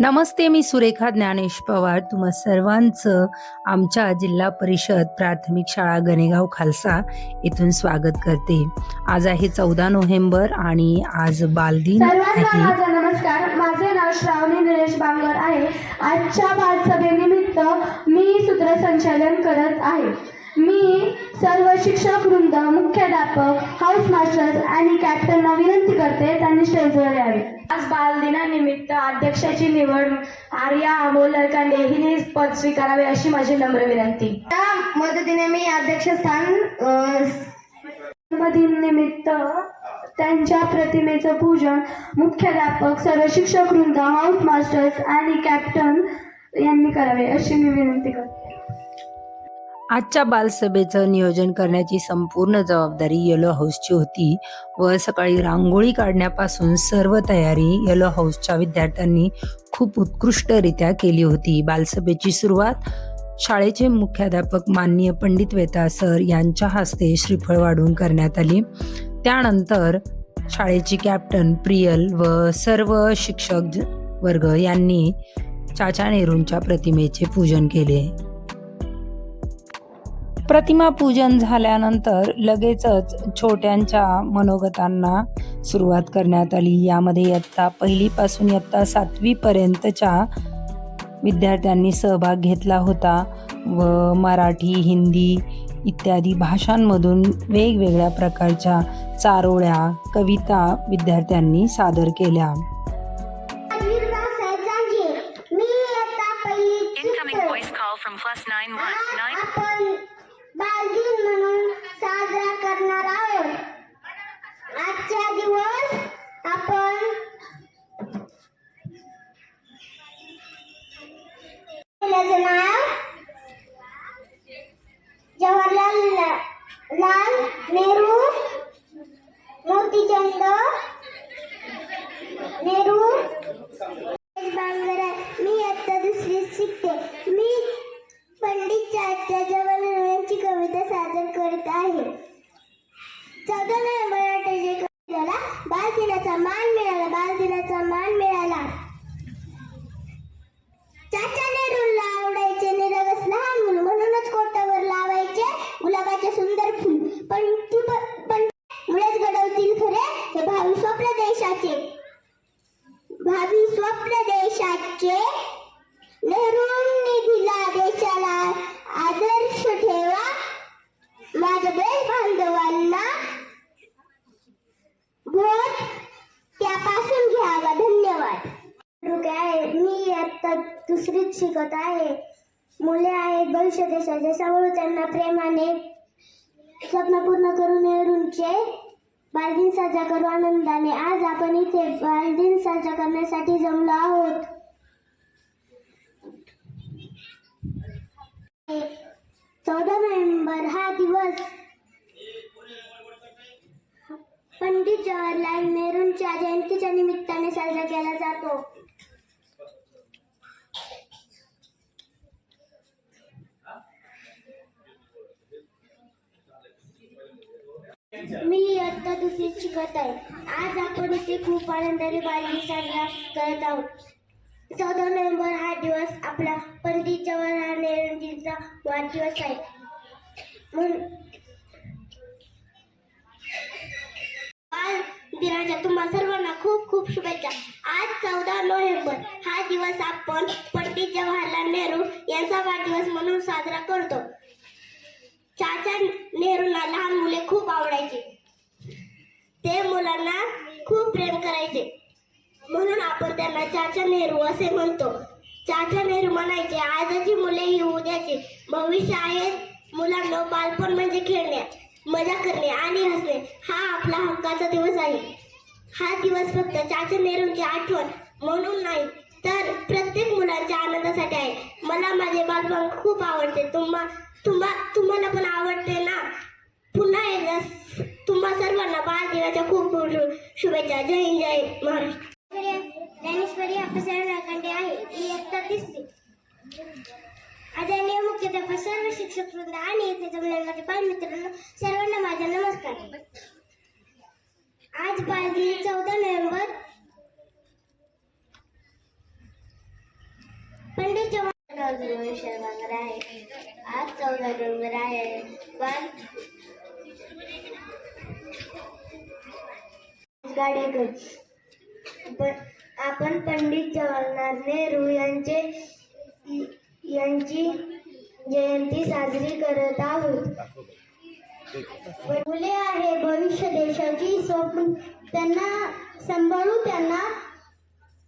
नमस्ते मी सुरेखा ज्ञानेश पवार. तुम्हा सर्वांचं आमच्या जिल्हा परिषद प्राथमिक शाळा गणेगाव खालसा येथून स्वागत करते. आज आहे चौदा नोव्हेंबर आणि आज बालदिन आहे. माझा नमस्कार. माझे नाव श्रावणी निलेश बांगर आहे. आजच्या बालसभेनिमित्त मी सूत्रसंचालन करत आहे. मी सर्व शिक्षक वृंद मुख्याध्यापक हाऊस मास्टर्स आणि कॅप्टनला विनंती करते त्यांनी स्टेजवर यावे. आज बालदिनानिमित्त अध्यक्षाची निवड आर्या अमोल नरकांडे हिने पद स्वीकारावे अशी माझी नम्र विनंती. त्या मदतीने मी अध्यक्षस्थान जन्मदिन निमित्त त्यांच्या प्रतिमेचं पूजन मुख्याध्यापक सर्व शिक्षक वृंद हाऊस मास्टर्स आणि कॅप्टन यांनी करावे अशी मी विनंती करते. आजच्या बालसभेचं नियोजन करण्याची संपूर्ण जबाबदारी येलो हाऊसची होती. व सकाळी रांगोळी काढण्यापासून सर्व तयारी येलो हाऊसच्या विद्यार्थ्यांनी खूप उत्कृष्टरित्या केली होती. बालसभेची सुरुवात शाळेचे मुख्याध्यापक माननीय पंडित वेता सर यांच्या हस्ते श्रीफळ वाढून करण्यात आली. त्यानंतर शाळेची कॅप्टन प्रियल व सर्व शिक्षक वर्ग यांनी चाचा नेहरूंच्या प्रतिमेचे पूजन केले. प्रतिमा पूजन झाल्यानंतर लगेचच छोट्यांच्या मनोगतांना सुरुवात करण्यात आली. यामध्ये इयत्ता पहिलीपासून इयत्ता सातवीपर्यंतच्या विद्यार्थ्यांनी सहभाग घेतला होता व मराठी हिंदी इत्यादी भाषांमधून वेगवेगळ्या प्रकारच्या चारोळ्या कविता विद्यार्थ्यांनी सादर केल्या. पूर्ण करून नेहरूंचे बालदिन साजरा करू आनंदाने. आज आपण इथे बालदिन साजरा करण्यासाठी जमलो आहोत. चौदा नोव्हेंबर हा दिवस पंडित जवाहरलाल नेहरूंच्या जयंतीच्या निमित्ताने साजरा केला जातो. मी इयत्ता दुसरी शिकत आहे. आज आपण इथे खूप आनंदाने बालदिन साजरा करत आहोत. चौदा नोव्हेंबर हा दिवस आपला पंडित जवाहरलाल नेहरूजींचा वाढदिवस आहे. म्हणून बाल दिनाच्या तुम्हा सर्वांना खूप खूप शुभेच्छा. आज चौदा नोव्हेंबर हा दिवस आपण पंडित जवाहरलाल नेहरू यांचा वाढदिवस म्हणून साजरा करतो. चाचा नेहरूंना लहान मुले खूप आवडायचे. ते मुलांना खूप प्रेम करायचे. म्हणून आपण त्यांना चाचा नेहरू असे म्हणतो. चाचा नेहरू म्हणायचे आजची मुले ही उद्याचे. भविष्य आहे मुलांना बालपण म्हणजे खेळणे मजा करणे आणि हसणे. हा आपला हक्काचा दिवस आहे. हा दिवस फक्त चाचा नेहरूंची आठवण म्हणून नाही तर प्रत्येक मुलांच्या आनंदासाठी आहे. मला माझे बालपण खूप आवडते. तुम्हा तुम्हा तुम्हाला पण आवडते ना? पुन्हा एकदा तुम्हा सर्वांना बाल दिनाच्या खूप खूप शुभेच्छा. जय हिंद जय महाराष्ट्र. ज्ञानेश्वरी अपसरण नागंडे आहे. ही एकता दिसते आदरणीय मुख्याध्यापक सर्व शिक्षक वृंद आणि येथे जमलेले माझे बालमित्रांनो सर्वांना माझा नमस्कार. आज बालदिन चौदा नोव्हेंबर माझं रोहित आहे. आज चौदा नोव्हेंबर आहे. पण पण आपण पंडित जवाहरलाल नेहरू यांचे यांची जयंती साजरी करत आहोत. मुले आहे भविष्य देशाची स्वप्न त्यांना सांभाळू त्यांना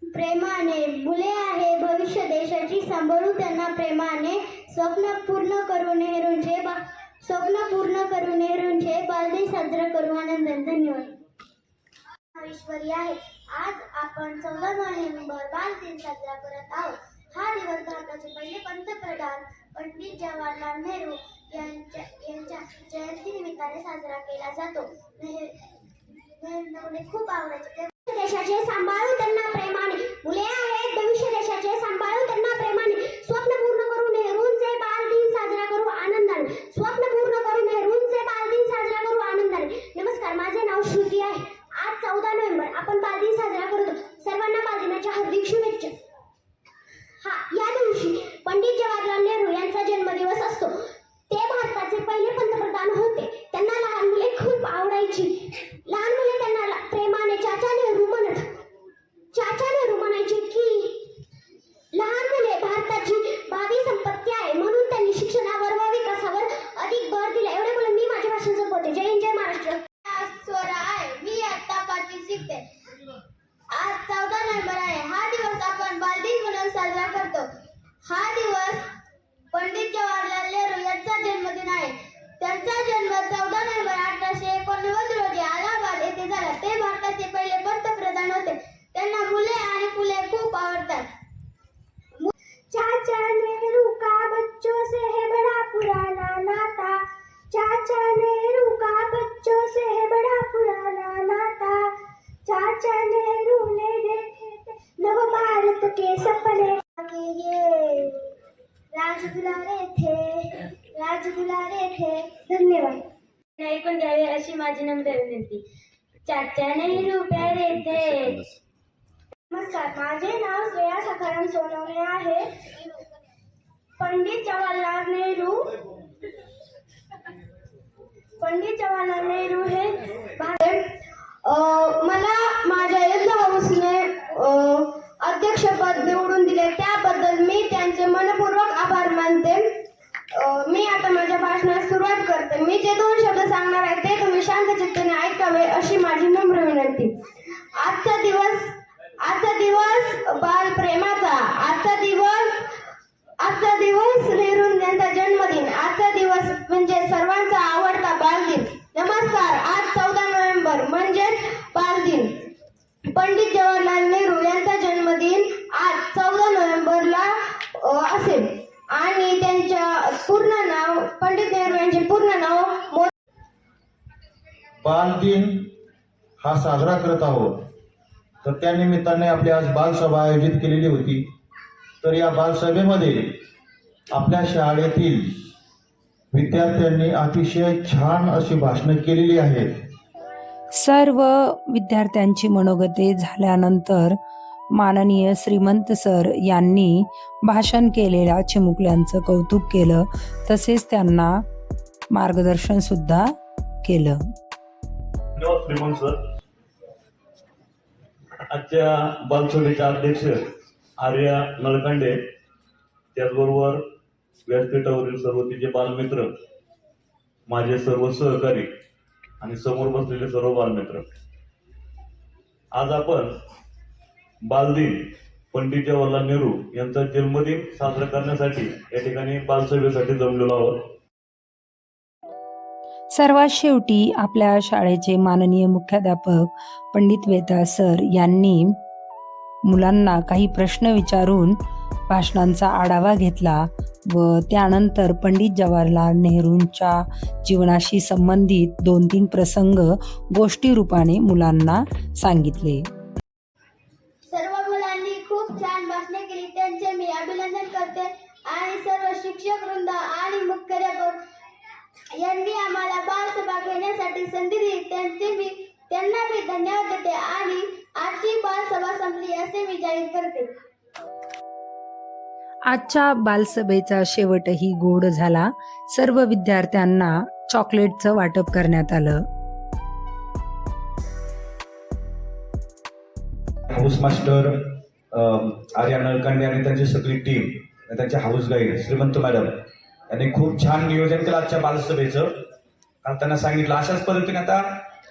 प्रेमाने मुले आहे भविष्य देशाची सांभाळू त्यांना प्रेमाने स्वप्न पूर्ण करू नेहरूंचे बा स्वप्न पूर्ण करू नेहरूंचे बालदिन साजरा करू आनंद धन्यवाद. ईश्वरी आहे. आज आपण चौदा नोव्हेंबर बाल दिन साजरा करत आहोत. हा दिवस भारताचे पहिले पंतप्रधान पंडित जवाहरलाल नेहरू यांच्या यांच्या जयंती निमित्ताने साजरा केला जातो. नेह- नेहरूंना खूप आवडायचे. देशाचे सांभाळू त्यांना प्रेमाने. मुले आहेत भविष्य देशाचे सांभाळू त्यांना प्रेमाने. स्वप्न पूर्ण करू नेहरूंचे बाल दिन साजरा करू आनंदाने. स्वप्न पूर्ण करू नेहरूंचे बाल दिन साजरा करू आनंदाने. नमस्कार माझे नाव श्रुती आहे. आज चौदा नोव्हेंबर आपण बाल दिन साजरा करतो. सर्वांना बाल दिनाच्या हार्दिक शुभेच्छा. हा या दिवशी पंडित जवाहरलाल नेहरू यांचा जन्मदिवस असतो ते भारताचे पहिले पंतप्रधान होते त्यांना लहान मुले खूप आवडायची लहान मुले त्यांना ला- प्रेमाने चाचा नेहरू म्हणत चाचा नेहरू म्हणायचे की लहान मुले भारताची भावी संपत्ती आहे म्हणून त्यांनी शिक्षणावर व विकासावर अधिक भर दिला एवढे बोलून मी माझे भाषण संपवते जय हिंद जय महाराष्ट्र स्वरा आहे मी आता पाचवी शिकते आज चौदा नोव्हेंबर आहे हा दिवस आपण बालदिन म्हणून साजरा करतो हा दिवस पंडित जवाहरलाल नेहरू यांचा जन्मदिन आहे त्यांचा जन्म चौदा नोव्हेंबर अठराशे एकोणनव्वद रोजी अलाहाबाद येथे झाला ते भारताचे पहिले पंतप्रधान होते त्यांना मुले आणि फुले खूप आवडतात चाचा नेहरू का बच्चों से है बड़ा पुराना नाता चाचा नेहरू का बच्चों से है बड़ा पुराना नाता चाचा नेहरू ने देखे थे नव भारत के सपने कि ये राज दुलारे थे राज दुलारे थे धन्यवाद ऐकून घ्यावे अशी माझी नम्र विनंती चाचा नेहरू प्यारे थे नमस्कार माझे नाव श्रेया सखाराम सोनवणे आहे. पंडित जवाहरलाल नेहरू. पंडित जवाहरलाल नेहरू हे भारत मला माझ्या युद्ध हाऊसने अध्यक्षपद निवडून दिले. त्याबद्दल मी त्यांचे मनपूर्वक आभार मानते. मी आता माझ्या भाषणास सुरुवात करते. मी जे दोन शब्द सांगणार आहे ते तुम्ही शांत चित्ताने ऐकावे अशी माझी नम्र विनंती. आजचा दिवस आजचा दिवस बाल प्रेमाचा. आजचा दिवस आजचा दिवस नेहरू यांचा जन्मदिन. आजचा दिवस म्हणजे सर्वांचा आवडता बालदिन. नमस्कार. आज चौदा नोव्हेंबर म्हणजेच बालदिन पंडित जवाहरलाल नेहरू यांचा जन्मदिन आज चौदा नोव्हेंबरला अ, असेल आणि त्यांच्या पूर्ण नाव पंडित नेहरू यांचे पूर्ण नाव मो बालदिन हा साजरा करत आहोत. तर त्या निमित्ताने आपली आज बालसभा आयोजित केलेली होती. तर या बालसभेमध्ये आपल्या शाळेतील विद्यार्थ्यांनी अतिशय छान अशी भाषणं केलेली आहेत. सर्व विद्यार्थ्यांची मनोगते झाल्यानंतर माननीय श्रीमंत सर यांनी भाषण केलेल्या चिमुकल्यांचं कौतुक केलं. तसेच त्यांना मार्गदर्शन सुद्धा केलं. श्रीमंत सर. आजच्या बालसभेचे अध्यक्ष आर्या नळकांडे त्याचबरोबर व्यासपीठावरील सर्व तिचे बालमित्र माझे सर्व सहकारी आणि समोर बसलेले सर्व बालमित्र. आज आपण बालदिन पंडित जवाहरलाल नेहरू यांचा जन्मदिन साजरा करण्यासाठी या ठिकाणी बालसभेसाठी जमलेलो आहोत. सर्वात शेवटी आपल्या शाळेचे माननीय मुख्याध्यापक पंडित वेता सर यांनी मुलांना काही प्रश्न विचारून भाषणांचा आढावा घेतला व त्यानंतर पंडित जवाहरलाल नेहरूंच्या जीवनाशी संबंधित दोन तीन प्रसंग गोष्टी रूपाने मुलांना सांगितले. सर्व मुलांनी खूप छान भाषणे केली. त्यांचे मी अभिनंदन करते. आणि सर्व शिक्षक वृंद यांनी आम्हाला बालसभा घेण्यासाठी संधी दिली. त्यांचे मी त्यांना मी धन्यवाद देते आणि आजची बालसभा संपली असे मी जाहीर करते. आजच्या बालसभेचा शेवटही गोड झाला. सर्व विद्यार्थ्यांना चॉकलेटचं वाटप करण्यात आलं. हाऊस मास्टर आर्या नळकांडे आणि त्यांची सगळी टीम आणि त्यांचे हाऊस गाईड श्रीमंत मॅडम त्यांनी खूप छान नियोजन केलं आजच्या बालसभेचं. कारण त्यांना सांगितलं अशाच पद्धतीने आता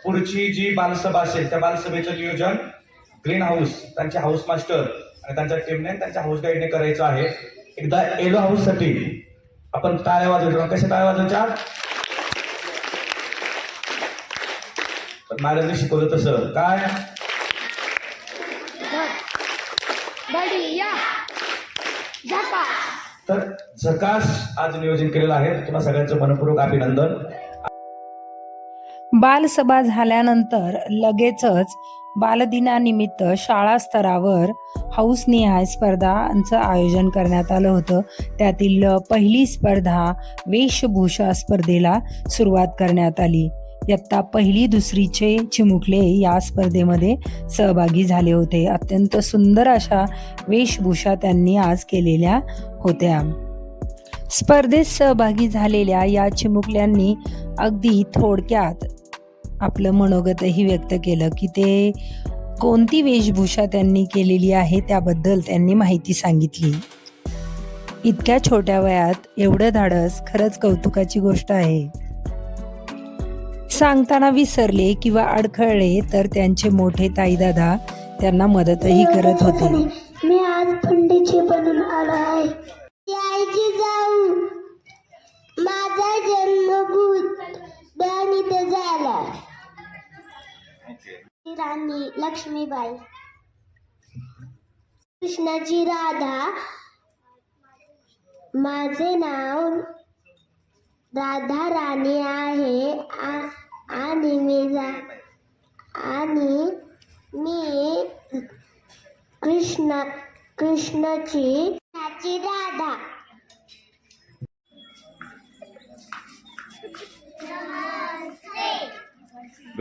पुढची जी बालसभा असेल त्या बालसभेचं नियोजन ग्रीन हाऊस त्यांचे हाऊस मास्टर आणि त्यांच्या टीमने त्यांच्या हाऊस गाईडने करायचं आहे. एकदा एलो हाऊससाठी आपण टाळ्या वाजवतो. कशा टाळ्या वाजवायच्या? पण मॅडमने शिकवलं तसं. काय? तर झकास आज नियोजन केलेलं आहे. तुम्हाला सगळ्यांचं मनपूर्वक अभिनंदन. बालसभा झाल्यानंतर लगेचच बालदिनानिमित्त शाळा स्तरावर हाऊस निहाय स्पर्धांचं आयोजन करण्यात आलं होतं. त्यातील पहिली स्पर्धा वेशभूषा स्पर्धेला सुरुवात करण्यात आली. इयत्ता पहिली दुसरीचे चिमुकले या स्पर्धेमध्ये सहभागी झाले होते. अत्यंत सुंदर अशा वेशभूषा त्यांनी आज केलेल्या होत्या. स्पर्धेत सहभागी झालेल्या या चिमुकल्यांनी अगदी थोडक्यात आपलं मनोगतही व्यक्त केलं की ते कोणती वेशभूषा त्यांनी केलेली आहे त्याबद्दल त्यांनी माहिती सांगितली. इतक्या छोट्या वयात एवढं धाडस खरंच कौतुकाची गोष्ट आहे. सांगताना विसरले किंवा अडखळले तर त्यांचे मोठे ताईदादा त्यांना मदतही करत होते. मी आज पंडितजी बनून आलो आहे. आईची जाऊ. माझा जन्मभूत दानित झाला राणी लक्ष्मीबाई. कृष्णाची राधा. माझे नाव राधा राणी आहे. आणि मी जा आणि मी कृष्ण कृष्णाची त्याची राधा.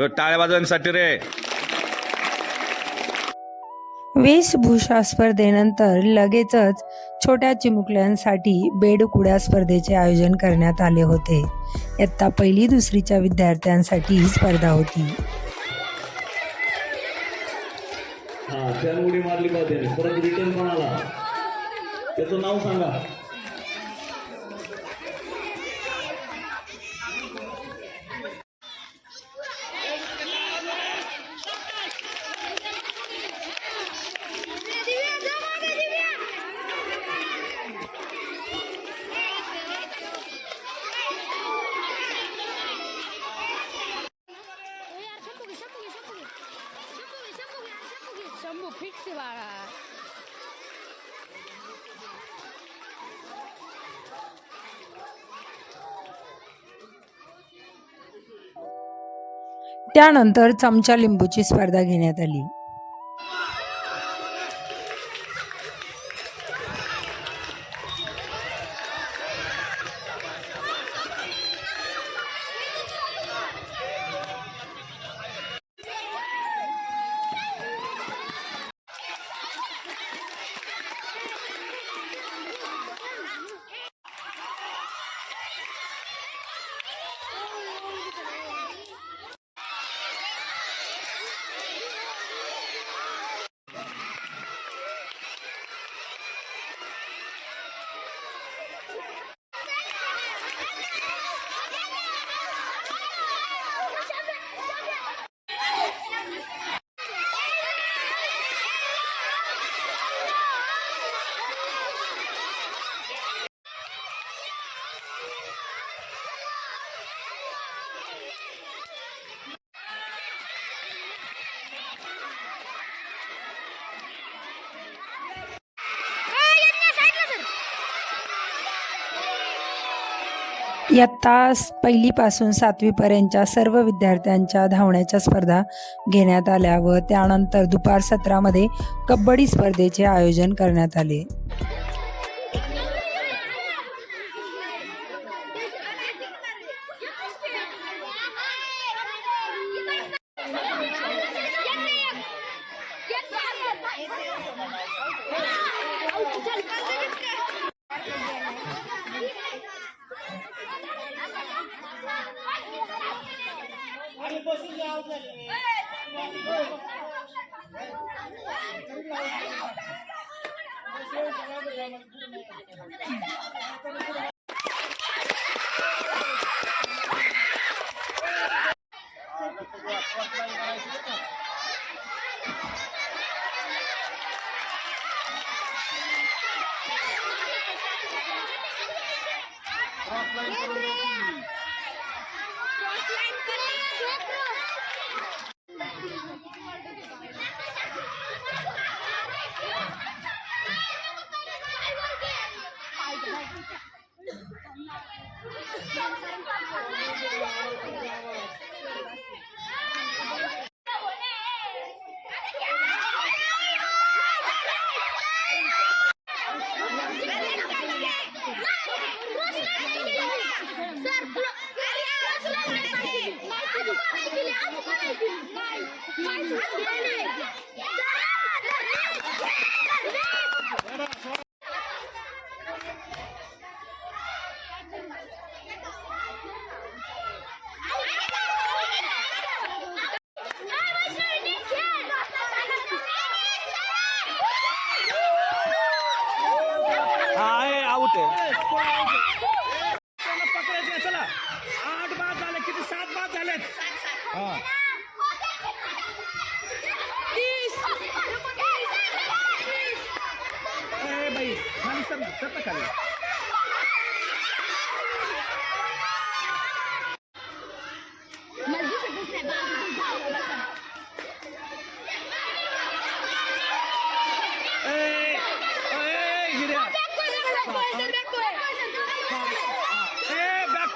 टाळ्या वाजवण्यासाठी रे. वेशभूषा स्पर्धेनंतर लगेचच छोट्या चिमुकल्यांसाठी बेडकुड्या स्पर्धेचे आयोजन करण्यात आले होते. इयत्ता पहिली दुसरीच्या विद्यार्थ्यांसाठी ही स्पर्धा होती. हा चार उडी मारली पाहिजे परत रिटर्न पण आला त्याचं नाव सांगा. फिक्स बाळा त्यानंतर चमचा लिंबूची स्पर्धा घेण्यात आली. इयत्ता पहिलीपासून सातवीपर्यंतच्या सर्व विद्यार्थ्यांच्या धावण्याच्या स्पर्धा घेण्यात आल्या व त्यानंतर दुपार सत्रामध्ये कबड्डी स्पर्धेचे आयोजन करण्यात आले. Terima kasih.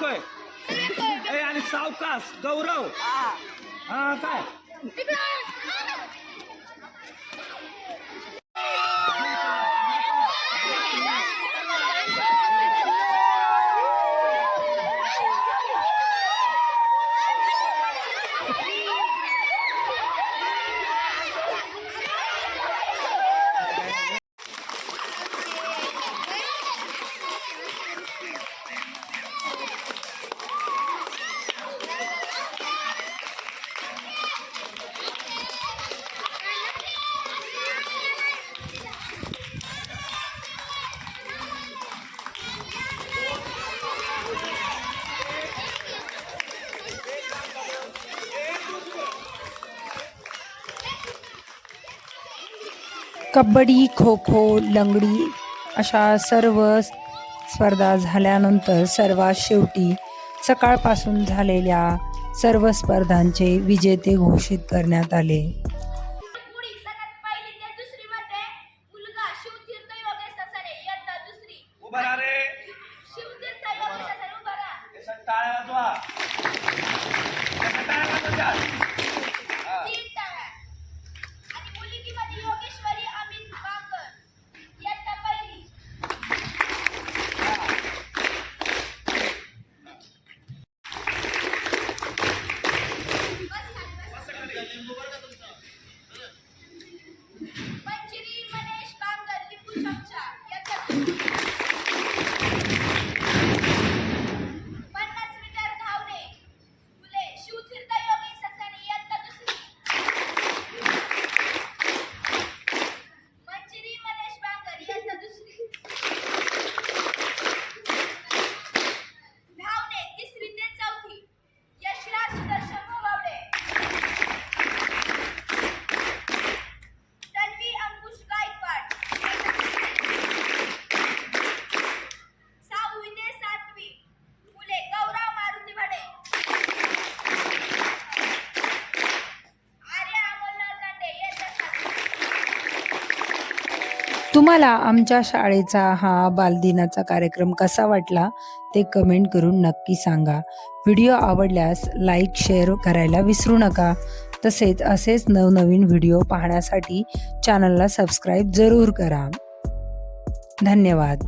ए बॅकोय ए आणि सावकाश गौरव. हा. काय? कबड्डी खो खो लंगडी अशा सर्व स्पर्धा झाल्यानंतर सर्वात शेवटी सकाळपासून झालेल्या सर्व स्पर्धांचे विजेते घोषित करण्यात आले. तुम्हाला आमच्या शाळेचा हा बालदिनाचा कार्यक्रम कसा वाटला ते कमेंट करून नक्की सांगा. व्हिडिओ आवडल्यास लाईक शेअर करायला विसरू नका. तसेच असेच नवनवीन व्हिडिओ पाहण्यासाठी चॅनलला सबस्क्राईब जरूर करा. धन्यवाद.